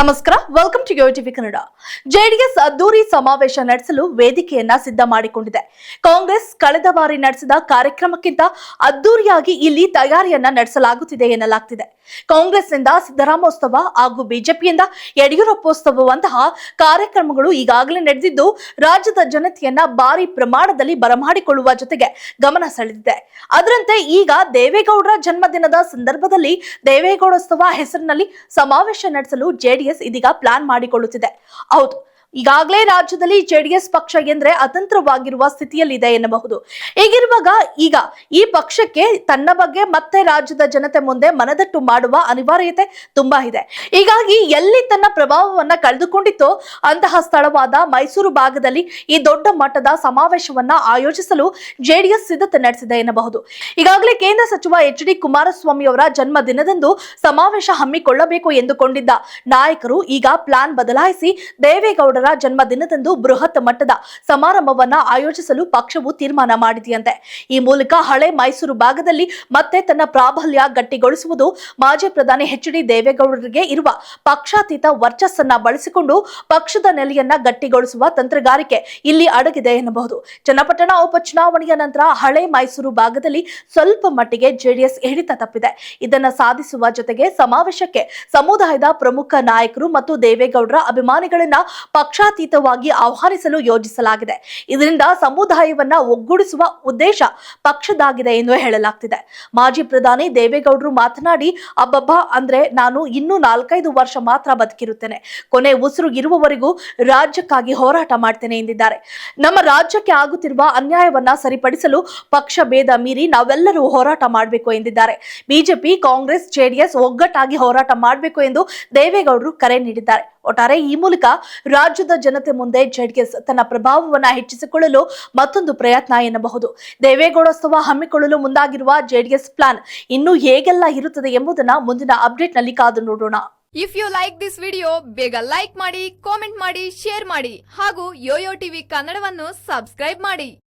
ನಮಸ್ಕಾರ. Welcome to TV Kannada JDS ಅದ್ದೂರಿ ಸಮಾವೇಶ ನಡೆಸಲು ವೇದಿಕೆಯನ್ನ ಸಿದ್ಧ ಮಾಡಿಕೊಂಡಿದೆ. ಕಾಂಗ್ರೆಸ್ ಕಳೆದ ಬಾರಿ ನಡೆಸಿದ ಕಾರ್ಯಕ್ರಮಕ್ಕಿಂತ ಅದ್ದೂರಿಯಾಗಿ ಇಲ್ಲಿ ತಯಾರಿಯನ್ನ ನಡೆಸಲಾಗುತ್ತಿದೆ ಎನ್ನಲಾಗ್ತಿದೆ. ಕಾಂಗ್ರೆಸ್ನಿಂದ ಸಿದ್ದರಾಮೋತ್ಸವ ಹಾಗೂ ಬಿಜೆಪಿಯಿಂದ ಯಡಿಯೂರಪ್ಪೋತ್ಸವವಂತಹ ಕಾರ್ಯಕ್ರಮಗಳು ಈಗಾಗಲೇ ನಡೆದಿದ್ದು, ರಾಜ್ಯದ ಜನತೆಯನ್ನ ಭಾರಿ ಪ್ರಮಾಣದಲ್ಲಿ ಬರಮಾಡಿಕೊಳ್ಳುವ ಜೊತೆಗೆ ಗಮನ ಸೆಳೆದಿದೆ. ಅದರಂತೆ ಈಗ ದೇವೇಗೌಡರ ಜನ್ಮದಿನದ ಸಂದರ್ಭದಲ್ಲಿ ದೇವೇಗೌಡೋತ್ಸವ ಹೆಸರಿನಲ್ಲಿ ಸಮಾವೇಶ ನಡೆಸಲು ಜೆಡಿಎಸ್ ಇದೀಗ ಪ್ಲಾನ್ ಮಾಡಿಕೊಳ್ಳುತ್ತಿದೆ. ಹೌದು. ಈಗಾಗಲೇ ರಾಜ್ಯದಲ್ಲಿ ಜೆಡಿಎಸ್ ಪಕ್ಷ ಎಂದ್ರೆ ಅತಂತ್ರವಾಗಿರುವ ಸ್ಥಿತಿಯಲ್ಲಿದೆ ಎನ್ನಬಹುದು. ಹೀಗಿರುವಾಗ ಈಗ ಈ ಪಕ್ಷಕ್ಕೆ ತನ್ನ ಬಗ್ಗೆ ಮತ್ತೆ ರಾಜ್ಯದ ಜನತೆ ಮುಂದೆ ಮನದಟ್ಟು ಮಾಡುವ ಅನಿವಾರ್ಯತೆ ತುಂಬಾ ಇದೆ. ಹೀಗಾಗಿ ಎಲ್ಲಿ ತನ್ನ ಪ್ರಭಾವವನ್ನ ಕಳೆದುಕೊಂಡಿತ್ತು ಅಂತಹ ಸ್ಥಳವಾದ ಮೈಸೂರು ಭಾಗದಲ್ಲಿ ಈ ದೊಡ್ಡ ಮಟ್ಟದ ಸಮಾವೇಶವನ್ನ ಆಯೋಜಿಸಲು ಜೆಡಿಎಸ್ ಸಿದ್ಧತೆ ನಡೆಸಿದೆ ಎನ್ನಬಹುದು. ಈಗಾಗಲೇ ಕೇಂದ್ರ ಸಚಿವ ಎಚ್ ಡಿ ಕುಮಾರಸ್ವಾಮಿ ಅವರ ಜನ್ಮ ದಿನದಂದು ಸಮಾವೇಶ ಹಮ್ಮಿಕೊಳ್ಳಬೇಕು ಎಂದುಕೊಂಡಿದ್ದ ನಾಯಕರು ಈಗ ಪ್ಲಾನ್ ಬದಲಾಯಿಸಿ ದೇವೇಗೌಡರ ಜನ್ಮ ದಿನದಂದು ಬೃಹತ್ ಮಟ್ಟದ ಸಮಾರಂಭವನ್ನ ಆಯೋಜಿಸಲು ಪಕ್ಷವು ತೀರ್ಮಾನ ಮಾಡಿದೆಯಂತೆ. ಈ ಮೂಲಕ ಹಳೆ ಮೈಸೂರು ಭಾಗದಲ್ಲಿ ಮತ್ತೆ ತನ್ನ ಪ್ರಾಬಲ್ಯ ಗಟ್ಟಿಗೊಳಿಸುವುದು ಮಾಜಿ ಪ್ರಧಾನಿ ಎಚ್ ಡಿ ದೇವೇಗೌಡರಿಗೆ ಇರುವ ಪಕ್ಷಾತೀತ ವರ್ಚಸ್ಸನ್ನ ಬಳಸಿಕೊಂಡು ಪಕ್ಷದ ನೆಲೆಯನ್ನ ಗಟ್ಟಿಗೊಳಿಸುವ ತಂತ್ರಗಾರಿಕೆ ಇಲ್ಲಿ ಅಡಗಿದೆ ಎನ್ನಬಹುದು. ಚನ್ನಪಟ್ಟಣ ಉಪಚುನಾವಣೆಯ ನಂತರ ಹಳೆ ಮೈಸೂರು ಭಾಗದಲ್ಲಿ ಸ್ವಲ್ಪ ಮಟ್ಟಿಗೆ ಜೆಡಿಎಸ್ ಹಿಡಿತ ತಪ್ಪಿದೆ. ಇದನ್ನ ಸಾಧಿಸುವ ಜೊತೆಗೆ ಸಮಾವೇಶಕ್ಕೆ ಸಮುದಾಯದ ಪ್ರಮುಖ ನಾಯಕರು ಮತ್ತು ದೇವೇಗೌಡರ ಅಭಿಮಾನಿಗಳನ್ನ ಪಕ್ಷಾತೀತವಾಗಿ ಆಹ್ವಾನಿಸಲು ಯೋಜಿಸಲಾಗಿದೆ. ಇದರಿಂದ ಸಮುದಾಯವನ್ನ ಒಗ್ಗೂಡಿಸುವ ಉದ್ದೇಶ ಪಕ್ಷದಾಗಿದೆ ಎಂದು ಹೇಳಲಾಗ್ತಿದೆ. ಮಾಜಿ ಪ್ರಧಾನಿ ದೇವೇಗೌಡರು ಮಾತನಾಡಿ, ಅಬ್ಬಬ್ಬ, ಅಂದ್ರೆ ನಾನು ಇನ್ನೂ ನಾಲ್ಕೈದು ವರ್ಷ ಮಾತ್ರ ಬದುಕಿರುತ್ತೇನೆ. ಕೊನೆ ಉಸಿರು ಇರುವವರೆಗೂ ರಾಜ್ಯಕ್ಕಾಗಿ ಹೋರಾಟ ಮಾಡ್ತೇನೆ ಎಂದಿದ್ದಾರೆ. ನಮ್ಮ ರಾಜ್ಯಕ್ಕೆ ಆಗುತ್ತಿರುವ ಅನ್ಯಾಯವನ್ನ ಸರಿಪಡಿಸಲು ಪಕ್ಷ ಭೇದ ಮೀರಿ ನಾವೆಲ್ಲರೂ ಹೋರಾಟ ಮಾಡಬೇಕು ಎಂದಿದ್ದಾರೆ. ಬಿಜೆಪಿ, ಕಾಂಗ್ರೆಸ್, ಜೆಡಿಎಸ್ ಒಗ್ಗಟ್ಟಾಗಿ ಹೋರಾಟ ಮಾಡಬೇಕು ಎಂದು ದೇವೇಗೌಡರು ಕರೆ ನೀಡಿದ್ದಾರೆ. ಒಟ್ಟಾರೆ ಈ ಮೂಲಕ ರಾಜ್ಯದ ಜನತೆ ಮುಂದೆ ಜೆಡಿಎಸ್ ತನ್ನ ಪ್ರಭಾವವನ್ನ ಹೆಚ್ಚಿಸಿಕೊಳ್ಳಲು ಮತ್ತೊಂದು ಪ್ರಯತ್ನ ಎನ್ನಬಹುದು. ದೇವೇಗೌಡೋತ್ಸವ ಹಮ್ಮಿಕೊಳ್ಳಲು ಮುಂದಾಗಿರುವ ಜೆಡಿಎಸ್ ಪ್ಲಾನ್ ಇನ್ನು ಹೇಗೆಲ್ಲ ಇರುತ್ತದೆ ಎಂಬುದನ್ನ ಮುಂದಿನ ಅಪ್ಡೇಟ್ನಲ್ಲಿ ಕಾದು ನೋಡೋಣ. If you like this video ಬೇಗ ಲೈಕ್ ಮಾಡಿ ಕಾಮೆಂಟ್ ಮಾಡಿ ಶೇರ್ ಮಾಡಿ ಹಾಗೂ ಯೋಯೋ ಟಿವಿ ಕನ್ನಡವನ್ನು ಸಬ್ಸ್ಕ್ರೈಬ್ ಮಾಡಿ.